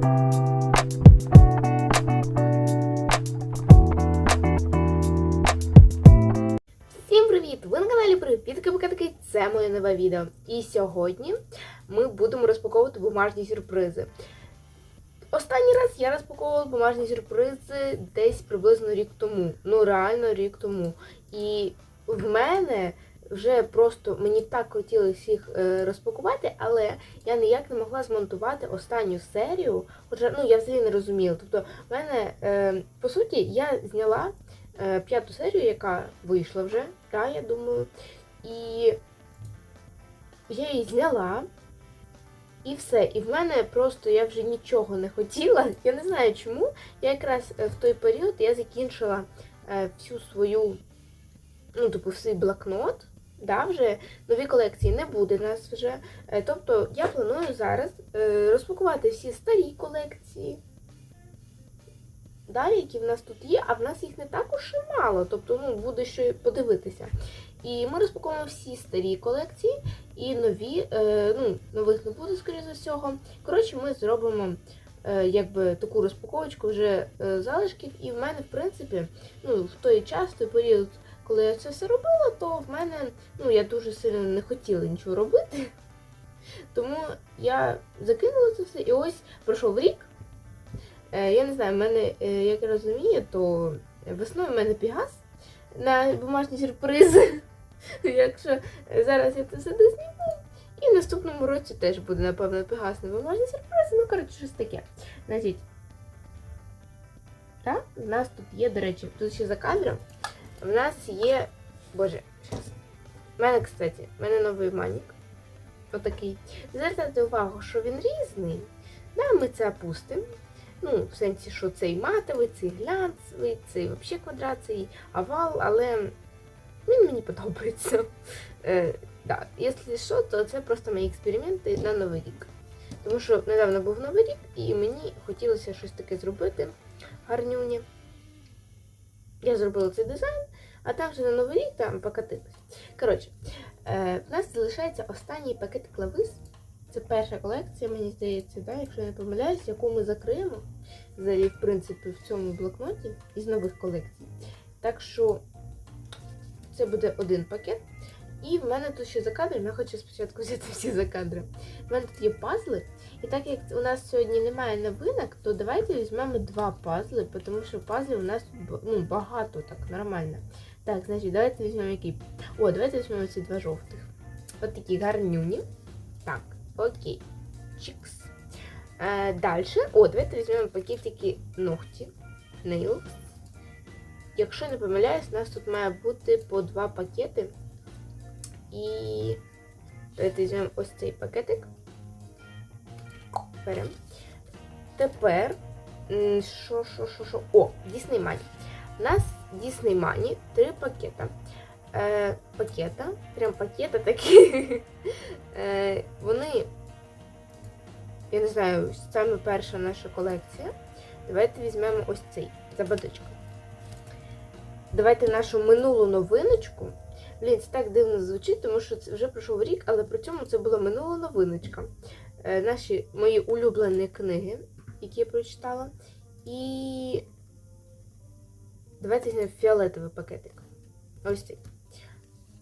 Всім привіт! Ви на каналі Привітки Покатки, це моє нове відео. І сьогодні ми будемо розпаковувати бумажні сюрпризи. Останній раз я розпаковувала бумажні сюрпризи десь приблизно рік тому. Ну, реально рік тому. І в мене вже просто мені так хотілося їх е, розпакувати, але я ніяк не могла змонтувати останню серію. Хоча ну я взагалі не розуміла. Тобто, в мене е, по суті я зняла е, п'яту серію, яка вийшла вже, да, я думаю. І я її зняла. І все. І в мене просто я вже нічого не хотіла. Я не знаю чому. Я якраз в той період я закінчила всю свою, ну, типу, свій блокнот. Да, вже нові колекції не буде нас вже. Е, Тобто я планую зараз е, розпакувати всі старі колекції. Да, які в нас тут є, а в нас їх не так уж і мало. Тобто, ну, буде що подивитися. І ми розпакуємо всі старі колекції і нові, е, ну, нових не буде, скоріше за всього. Коротше, ми зробимо е, якби таку розпаковочку вже е, залишків. І в мене, в принципі, ну, в той час, в той період, коли я це все робила, то в мене, ну, я дуже сильно не хотіла нічого робити. Тому я закинула це все. І ось пройшов рік. Е, я не знаю, в мене, е, як я розумію, то весною в мене пігас на бумажні сюрпризи. Якщо зараз я це все дозніму, і в наступному році теж буде, напевно, пігас на бумажні сюрпризи. Ну, коротше, щось таке. Значить, так, в нас тут є, до речі, тут ще за кадром. В нас є. Боже. У мене, кстати, в мене новий манік. Отакий. Звертайте увагу, що він різний. Да, ми це опустимо. Ну, в сенсі, що цей матовий, цей глянцевий, цей взагалі квадрат, цей овал, але він мені подобається. Е, да. Якщо що, то це просто мої експерименти на Новий рік. Тому що недавно був Новий рік, і мені хотілося щось таке зробити гарнюнє. Я зробила цей дизайн, а там вже на Новий рік там покатилось. Коротше, е, в нас залишається останній пакет клавис. Це перша колекція, мені здається, да, якщо я не помиляюсь, яку ми закриємо взагалі, в принципі, в цьому блокноті із нових колекцій. Так що це буде один пакет. І в мене тут ще за кадром, я хочу спочатку взяти всі за кадром. У мене тут є пазли. І так як у нас сьогодні немає новинок, то давайте візьмемо два пазли, тому що пазлів у нас ну, багато, так, нормально. Так, значить, давайте візьмемо який. О, давайте візьмемо ці два жовтих. От такі гарнюні. Так, окей. Чікс. Е, Далі. О, давайте візьмемо пакетики ногті. Nails. Якщо не помиляюсь, у нас тут має бути по два пакети. І давайте візьмемо ось цей пакетик. Беремо. Тепер. Що, що, що, що? О, Disney Money. У нас Disney Money три пакета. Е, пакета. Прям пакета такі. Е, вони, я не знаю, саме перша наша колекція. Давайте візьмемо ось цей забадочку. Давайте нашу минулу новиночку. Блін, це так дивно звучить, тому що це вже пройшов рік, але при цьому це була минула новиночка. Е, наші мої улюблені книги, які я прочитала. І давайте візьмемо фіолетовий пакетик. Ось цей.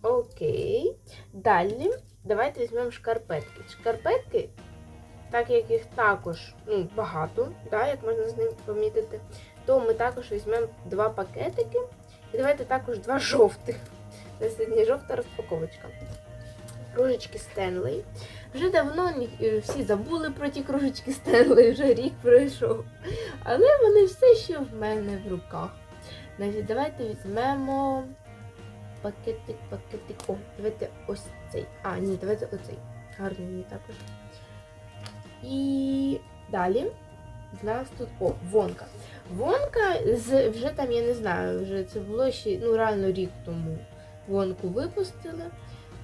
Окей. Далі давайте візьмемо шкарпетки. Шкарпетки, так як їх також ну, багато, да, як можна з ним помітити, то ми також візьмемо два пакетики. І давайте також два жовтих. Це сьогодні жовта розпаковочка. Кружечки Стенлей. Вже давно е, всі забули про ті кружечки Стенлей, вже рік пройшов. Але вони все ще в мене в руках. Значить, давайте візьмемо пакетик, пакетик. О, давайте ось цей. А, ні, давайте оцей. Гарний мені також. І далі в нас тут о, вонка. Вонка з вже там, я не знаю, вже це було ще ну реально рік тому. Вонку випустили.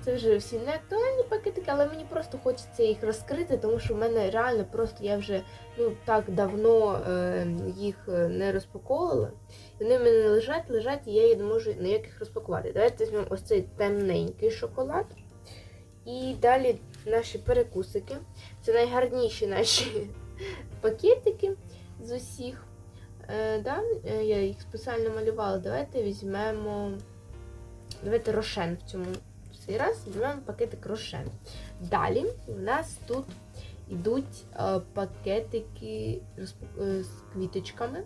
Це вже всі не актуальні пакетики, але мені просто хочеться їх розкрити, тому що в мене реально просто я вже ну так давно е, їх е, не розпаковувала. І вони в мене лежать, лежать, і я не можу ніяких розпакувати. Давайте візьмемо ось цей темненький шоколад. І далі наші перекусики. Це найгарніші наші пакетики з усіх. Е, да? е, Я їх спеціально малювала. Давайте візьмемо. Давайте рошен в цьому цей раз візьмемо пакетик рошен. Далі в нас тут йдуть е, пакетики е, з квіточками.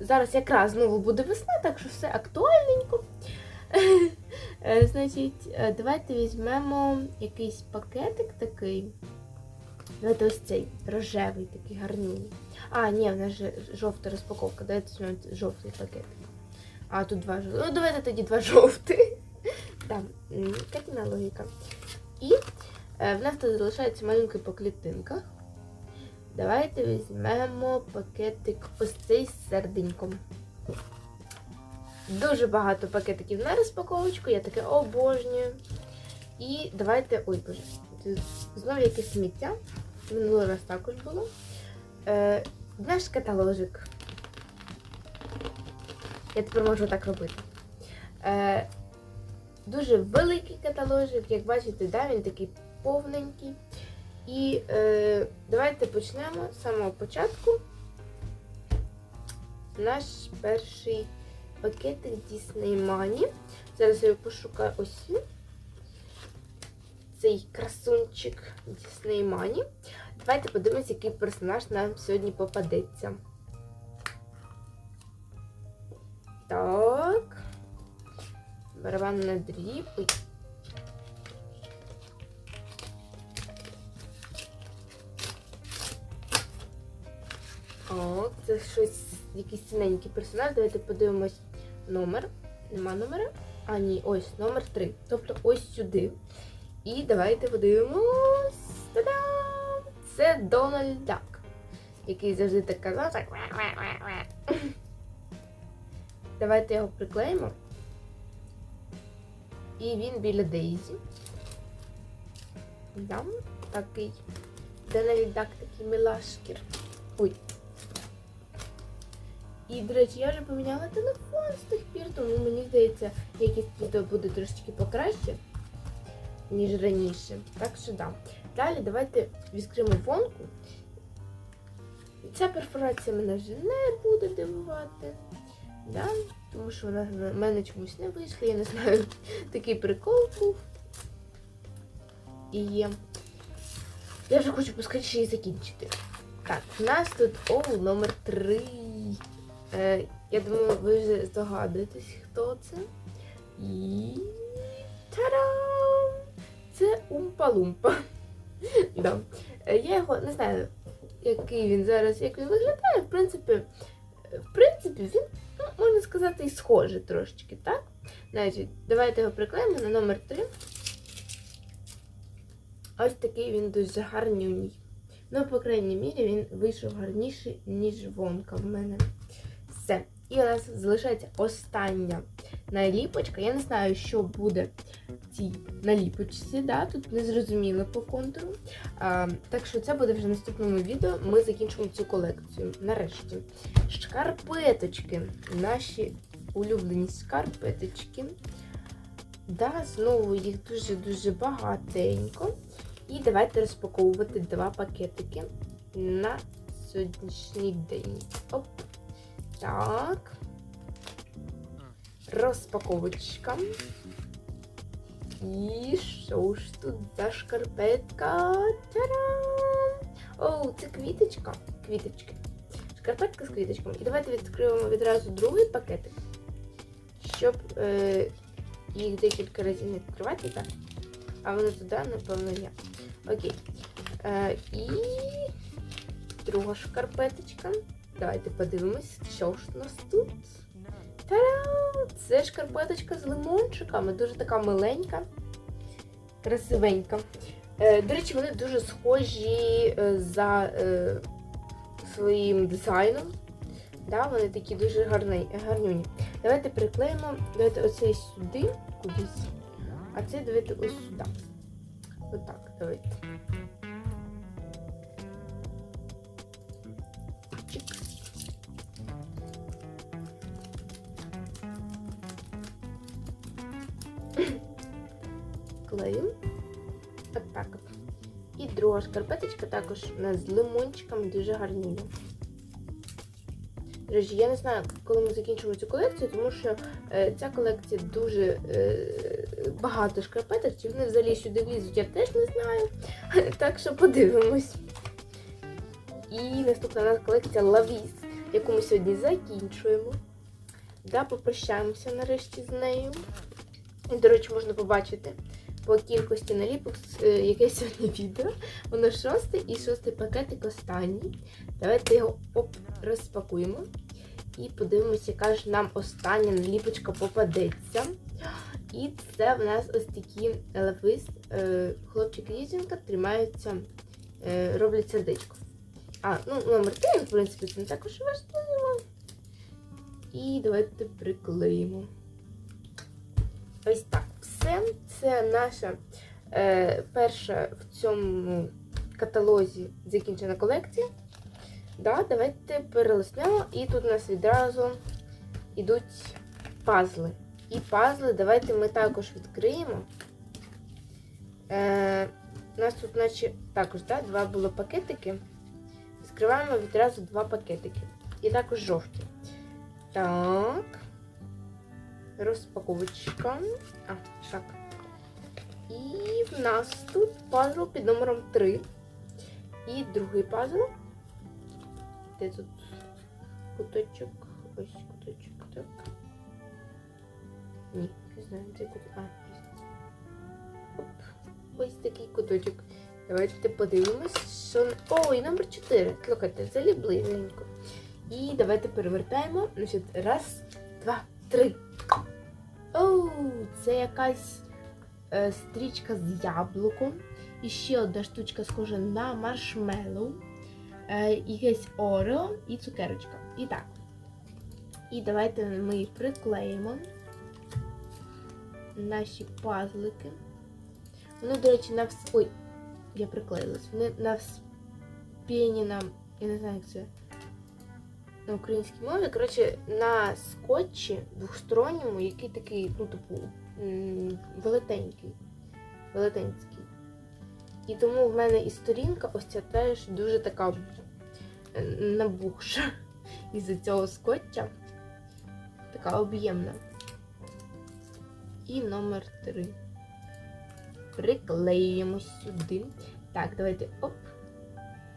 Зараз якраз знову буде весна, так що все актуальненько. Е, Значить, давайте візьмемо якийсь пакетик такий. Давайте ось цей рожевий, такий гарнюний. А, ні, в нас же жовта розпаковка. Давайте візьмемо жовтий пакетик. А, тут два жовтих. Ну, давайте тоді два жовтих. Там, м, Катіна логіка. І е, в нас тут залишається маленький по клітинках. Давайте візьмемо пакетик ось цей з серденьком. Дуже багато пакетиків на розпаковочку, я таке обожнюю. І давайте. Ой, боже, знову якесь сміття. Минулий раз також було. Е, наш каталожик. Я тепер можу так робити. Е, дуже великий каталожик, як бачите, да, він такий повненький. І е, давайте почнемо з самого початку. Наш перший пакетик Disney Money. Зараз я пошукаю ось. Цей красунчик Disney Money. Давайте подивимось, який персонаж нам сьогодні попадеться. Так. Барабан на дріб. О, це щось, якийсь цінненький персонаж. Давайте подивимось номер. Нема номера? А, ні, ось номер 3. Тобто ось сюди. І давайте подивимось. Та-дам! Це Дональд Дак, який завжди так казав. Так. Давайте його приклеїмо. І він біля Дейзі. Дам такий. Дональд Дак такий милашкір. Ой. І, до речі, я вже поміняла телефон з тих пір, тому мені здається, якість відео буде трошечки покраще, ніж раніше. Так що да. Далі давайте відкриємо фонку. Ця перфорація мене вже не буде дивувати. Да? Тому що вона в мене чомусь не вийшла, я не знаю. Такий прикол був. І є. Я вже хочу поскоріше її закінчити. Так, у нас тут оу номер 3. Е, я думаю, ви вже здогадуєтесь, хто це. І. Та-дам! Це Умпа-Лумпа. да. Е, Я його не знаю, який він зараз, як він виглядає. В принципі, в принципі, він, можна сказати, і схожий трошечки, так? Значить, давайте його приклеїмо на номер 3. Ось такий він дуже гарнюній. Ну, по крайній мірі, він вийшов гарніший, ніж вонка в мене. Все. І у нас залишається остання наліпочка. Я не знаю, що буде цій наліпочці. Да? Тут не зрозуміло по контуру. А, так що це буде вже в наступному відео. Ми закінчимо цю колекцію. Нарешті. Шкарпеточки. Наші улюблені шкарпеточки. Да, знову їх дуже-дуже багатенько. І давайте розпаковувати два пакетики на сьогоднішній день. Оп. Так. Розпаковочка. І що ж тут за шкарпетка? Та-дам! О, це квіточка. Квіточки. Шкарпетка з квіточками. І давайте відкриємо відразу другий пакетик, щоб е, їх декілька разів не відкривати, так? А воно туди, напевно, є. Окей. Е, і друга шкарпеточка. Давайте подивимось, що ж у нас тут. Та-дам! Це шкарпеточка з лимончиками. Дуже така миленька, красивенька. Е, до речі, вони дуже схожі е, за е, своїм дизайном. Да, вони такі дуже гарні, гарнюні. Давайте приклеїмо, давайте оцей сюди, кудись, а цей давайте ось сюди. Отак, давайте. Друга шкарпеточка також з лимончиками дуже гарніня. До речі, я не знаю, коли ми закінчимо цю колекцію, тому що е, ця колекція дуже е, багато шкарпеток. Чи вони взагалі сюди влізуть, я теж не знаю. Так що подивимось. І наступна у нас колекція Лавіс, яку ми сьогодні закінчуємо. Да, попрощаємося нарешті з нею. І, до речі, можна побачити по кількості наліпок, е, яке сьогодні відео. Воно шостий і шостий пакетик останній. Давайте його розпакуємо. І подивимося, яка ж нам остання наліпочка попадеться. І це в нас ось такі лавис. е, Хлопчик і дівчинка тримаються, е, роблять сердечко. А, ну, номер 3, в принципі, це не також важливо. І давайте приклеїмо. Ось так. Все. Це наша е, перша в цьому каталозі закінчена колекція. Да, давайте перелиснемо. І тут у нас відразу йдуть пазли. І пазли давайте ми також відкриємо. Е, у нас тут, наче, також да, два було пакетики. Відкриваємо відразу два пакетики. І також жовті. Так. Розпаковочка. А, так. І в нас тут пазл під номером 3. І другий пазл. Де тут куточок? Ось куточок, так. Ні, не знаю, де куточок. Оп. Ось такий куточок. Давайте подивимось, що. О, і номер 4. Слухайте, взагалі близенько. І давайте перевертаємо. Значить, раз, два, три. Оу, це якась е, стрічка з яблуком. І ще одна штучка схожа на маршмеллоу. Е, якесь орео і цукерочка. І так. І давайте ми їх приклеїмо. Наші пазлики. Вони, до речі, на вс... Ой, я приклеїлась. Вони на вспенінам, я не знаю, як це на українській мові. Коротше, на скотчі двохсторонньому, який такий, ну, типу, велетенький. Велетенський. І тому в мене і сторінка ось ця теж дуже така набухша із-за цього скотча. Така об'ємна. І номер три. Приклеюємо сюди. Так, давайте оп.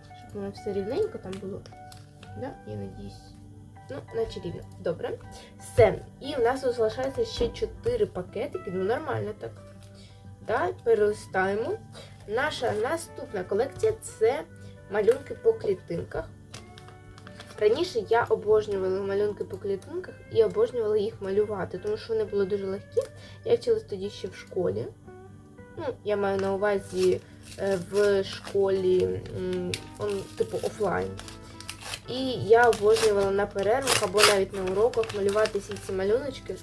Щоб воно все рівненько там було. Да, я надіюсь. Ну, наче рівно. Добре. Все. І в нас залишається ще 4 пакетики. Ну, нормально так. Так, перелистаємо. Наша наступна колекція це малюнки по клітинках. Раніше я обожнювала малюнки по клітинках і обожнювала їх малювати, тому що вони були дуже легкі. Я вчилась тоді ще в школі. Ну, я маю на увазі е, в школі, типу, офлайн. І я обожнювала на перервах або навіть на уроках малювати всі ці малюночки,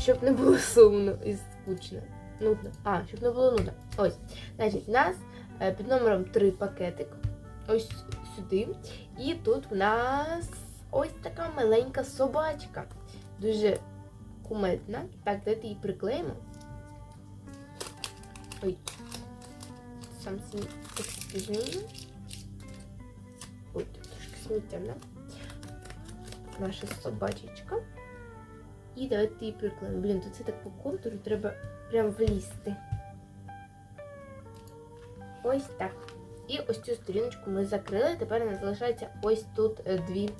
щоб не було сумно і скучно. Нудно. А, щоб не було нудно. Ось. Значить, в нас е, під номером 3 пакетик. Ось сюди. І тут в нас ось така маленька собачка. Дуже кумедна. Так, давайте її приклеїмо. Ой. Something excuse me. Ой, сміття, да? Наша собачечка. І давайте її приклеїмо. Блін, тут це так по контуру треба прям влізти. Ось так. І ось цю сторіночку ми закрили. Тепер у нас залишається ось тут е, дві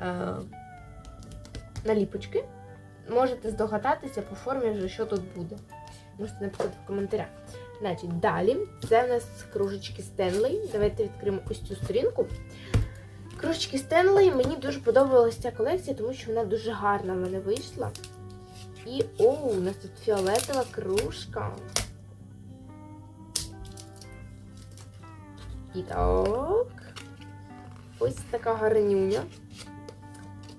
е, наліпочки. Можете здогадатися по формі вже, що тут буде. Можете написати в коментарях. Значить, далі це в нас кружечки Стенлей. Давайте відкриємо ось цю сторінку. Кружечки Стенлей мені дуже подобалася ця колекція, тому що вона дуже гарна в мене вийшла. І о, у нас тут фіолетова кружка. І так. Ось така гарнюня.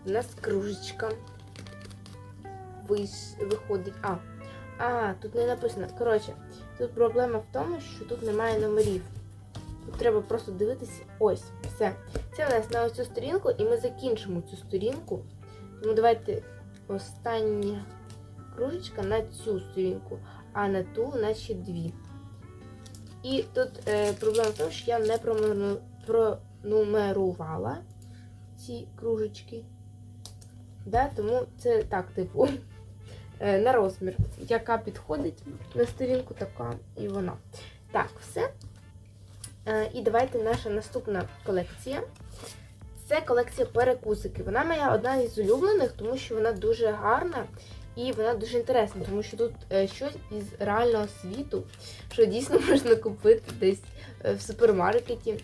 У нас кружечка. Виш... Виходить. А, а, тут не написано. Коротше, тут проблема в тому, що тут немає номерів. Тут треба просто дивитися. Ось, все. Це у нас на ось цю сторінку, і ми закінчимо цю сторінку. Тому давайте остання кружечка на цю сторінку, а на ту ще дві. І тут е, проблема в тому, що я не пронумерувала ці кружечки. Да, тому це так, типу, е, на розмір. Яка підходить на сторінку, така і вона. Так, все. Е, і давайте наша наступна колекція. Це колекція перекусики. Вона моя одна із улюблених, тому що вона дуже гарна і вона дуже інтересна, тому що тут е, щось із реального світу, що дійсно можна купити десь е, в супермаркеті.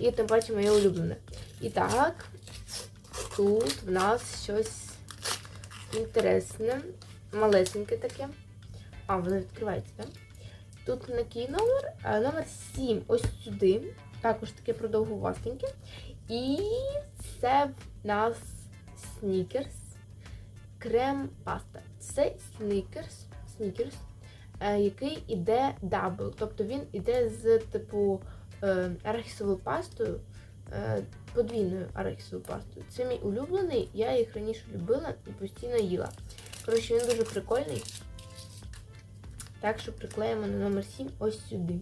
І тим паче моє улюблене. І так, тут в нас щось інтересне, малесеньке таке. А, воно відкривається, так? Тут який номер? Номер 7. Ось сюди. Також таке продовгувастеньке. І це в нас снікерс. Крем паста. Це снікерс, снікерс, е, який іде дабл. Тобто він іде з типу е, арахісовою пастою, е, подвійною арахісовою пастою. Це мій улюблений, я їх раніше любила і постійно їла. Коротше, він дуже прикольний. Так що приклеїмо на номер 7 ось сюди.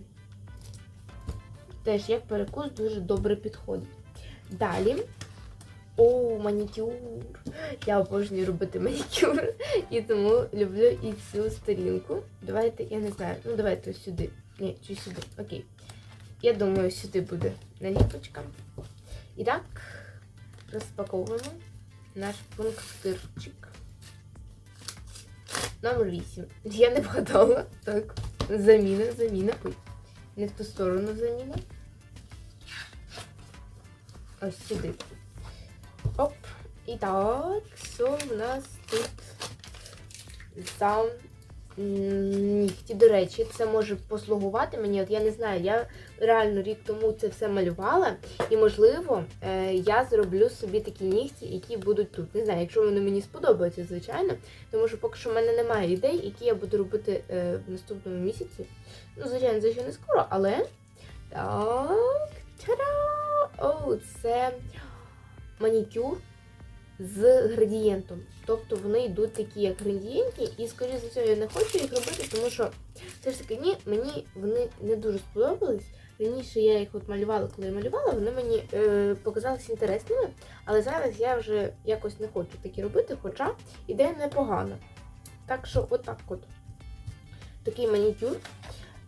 Теж як перекус дуже добре підходить. Далі. О, манікюр. Я обожнюю робити манікюр. І тому люблю і цю сторінку. Давайте, я не знаю, ну давайте ось сюди. Ні, чи сюди. Окей. Я думаю, сюди буде наліпочка. І так, розпаковуємо наш пунктирчик. Номер 8. Я не вгадала. Так. Заміна, заміна. Ой, не в ту сторону заміна. Ось сюди. Оп. І так, що в нас тут за м, нігті. До речі, це може послугувати мені. От я не знаю, я реально рік тому це все малювала. І, можливо, е, я зроблю собі такі нігті, які будуть тут. Не знаю, якщо вони мені сподобаються, звичайно. Тому що поки що в мене немає ідей, які я буду робити е, в наступному місяці. Ну, звичайно, це ще не скоро, але. Так. Та-да! Це манікюр з градієнтом. Тобто вони йдуть такі, як градієнтні, і, скоріше за все, я не хочу їх робити, тому що все ж таки ні, мені вони не дуже сподобались. Раніше я їх от малювала, коли я малювала, вони мені е, показалися інтересними, але зараз я вже якось не хочу такі робити, хоча ідея непогана. Так що, отак от. Такий манікюр.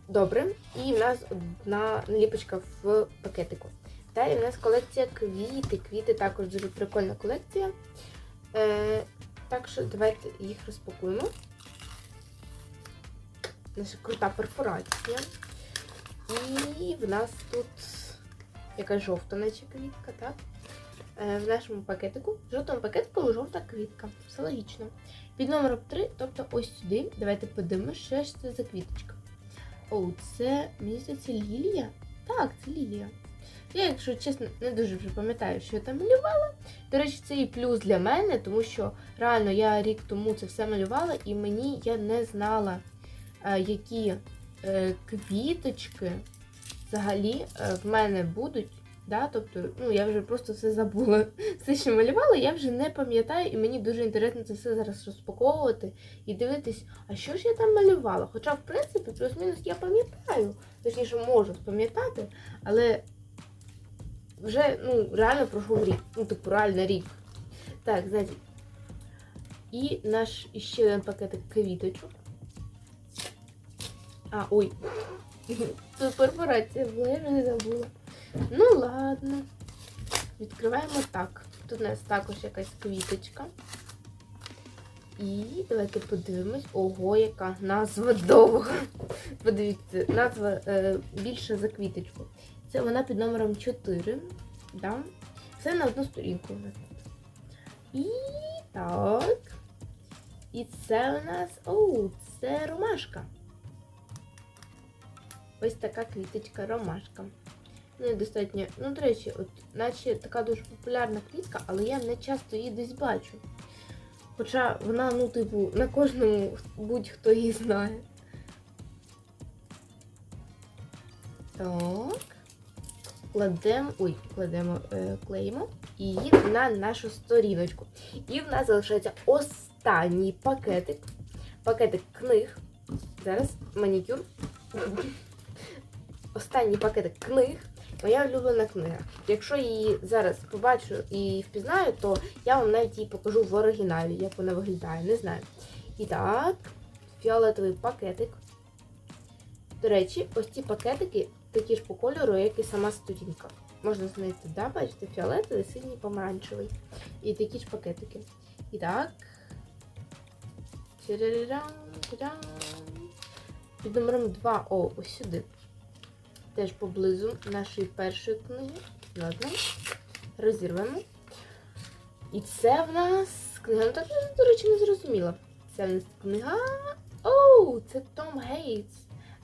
Добре. І в нас одна наліпочка в пакетику. Далі в нас колекція квіти. Квіти також дуже прикольна колекція. Е, так що давайте їх розпакуємо. Наша крута перфорація. І в нас тут якась жовта наче квітка, так? Е, в нашому пакетику. В жовтому пакетику жовта квітка. Все логічно. Під номером 3, тобто ось сюди. Давайте подивимося, що ж це за квіточка. О, це, мені здається, лілія? Так, це лілія. Я, якщо чесно, не дуже вже пам'ятаю, що я там малювала. До речі, це і плюс для мене, тому що реально я рік тому це все малювала, і мені я не знала, е, які е, квіточки взагалі е, в мене будуть. Да? Тобто, ну, я вже просто все забула. Все, що малювала, я вже не пам'ятаю, і мені дуже інтересно це все зараз розпаковувати і дивитись, а що ж я там малювала. Хоча, в принципі, плюс-мінус я пам'ятаю, точніше можу спам'ятати, але вже ну, реально пройшов рік. Ну, типу, реально рік. Так, знаєте. І наш іще один пакетик квіточок. А, ой. Тут перфорація була, я вже не забула. Ну ладно. Відкриваємо так. Тут у нас також якась квіточка. І давайте подивимось. Ого, яка назва довга. Подивіться, назва е, більше за квіточку. Це вона під номером 4. Да? Це на одну сторінку. І так. І це у нас. О, це ромашка. Ось така квіточка ромашка. Ну, достатньо. Ну, до речі, от, наче така дуже популярна квітка, але я не часто її десь бачу. Хоча вона, ну, типу, на кожному будь-хто її знає. Так. Кладемо, ой, кладемо, е, клеїмо її на нашу сторіночку. І в нас залишається останній пакетик. Пакетик книг. Зараз манікюр. останній пакетик книг. Моя улюблена книга. Якщо її зараз побачу і впізнаю, то я вам навіть її покажу в оригіналі, як вона виглядає. Не знаю. І так, фіолетовий пакетик. До речі, ось ці пакетики такі ж по кольору, як і сама сторінка. Можна знайти, да, бачите, фіолетовий, синій, помаранчевий. І такі ж пакетики. І так. Під номером 2, о, ось сюди. Теж поблизу нашої першої книги. Ладно. Розірвемо. І це в нас книга. Ну так, до речі, не зрозуміла. Це в нас книга. Оу, це Том Гейтс.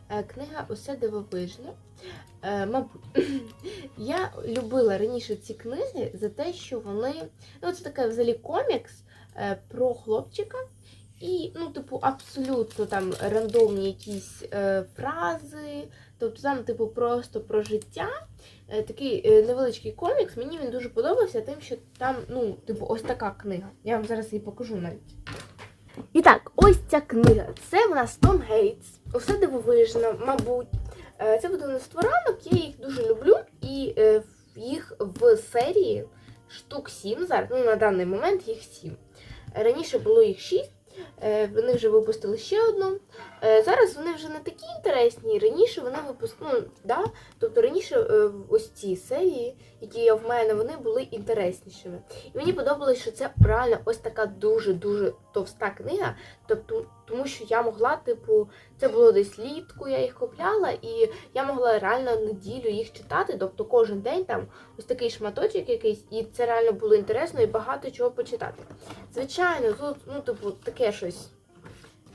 Е, Книга Усе дивовижне. Е, мабуть, я любила раніше ці книги за те, що вони. Ну, це таке взагалі комікс е, про хлопчика. І, ну, типу, абсолютно там рандомні якісь е, фрази. Тобто там, типу, просто про життя. Е, такий е, невеличкий комікс. Мені він дуже подобався тим, що там, ну, типу, ось така книга. Я вам зараз її покажу навіть. І так, ось ця книга. Це в нас Том Гейтс. Усе дивовижно, мабуть. Е, Це видавництво ранок, я їх дуже люблю, і е, їх в серії штук 7 зараз. Ну, на даний момент їх 7. Раніше було їх 6. Вони вже випустили ще одну. Е, Зараз вони вже не такі інтересні. Раніше вони випустили. Ну, да? Тобто раніше е, ось ці серії, які є в мене, вони були інтереснішими. І мені подобалось, що це реально ось така дуже-дуже товста книга. Тобто, тому що я могла, типу, це було десь літку, я їх купляла, і я могла реально неділю їх читати. Тобто кожен день там ось такий шматочок якийсь, і це реально було інтересно і багато чого почитати. Звичайно, тут, ну, типу, таке щось.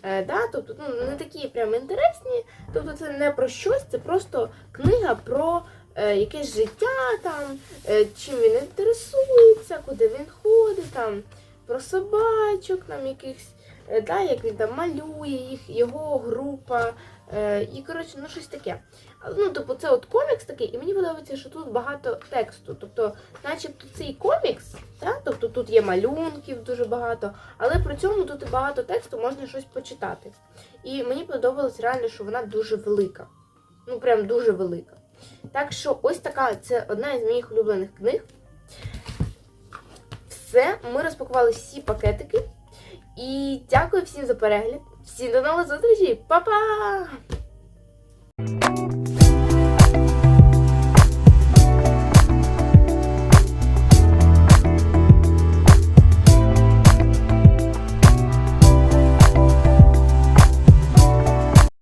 Е, да? Тобто, ну, не такі прям інтересні. Тобто це не про щось, це просто книга про е, якесь життя, там, е, чим він інтересується, куди він ходить, там, про собачок, там, якихось, да, як він там малює їх, його група. Е, і, коротше, ну щось таке. Ну, типу, це от комікс такий, і мені подобається, що тут багато тексту. Тобто, начебто цей комікс, да? тобто тут є малюнків дуже багато, але при цьому тут багато тексту можна щось почитати. І мені подобалось реально, що вона дуже велика. Ну, прям дуже велика. Так що ось така це одна із моїх улюблених книг. Все, ми розпакували всі пакетики. І дякую всім за перегляд. Всім до нових зустрічей! Па-па!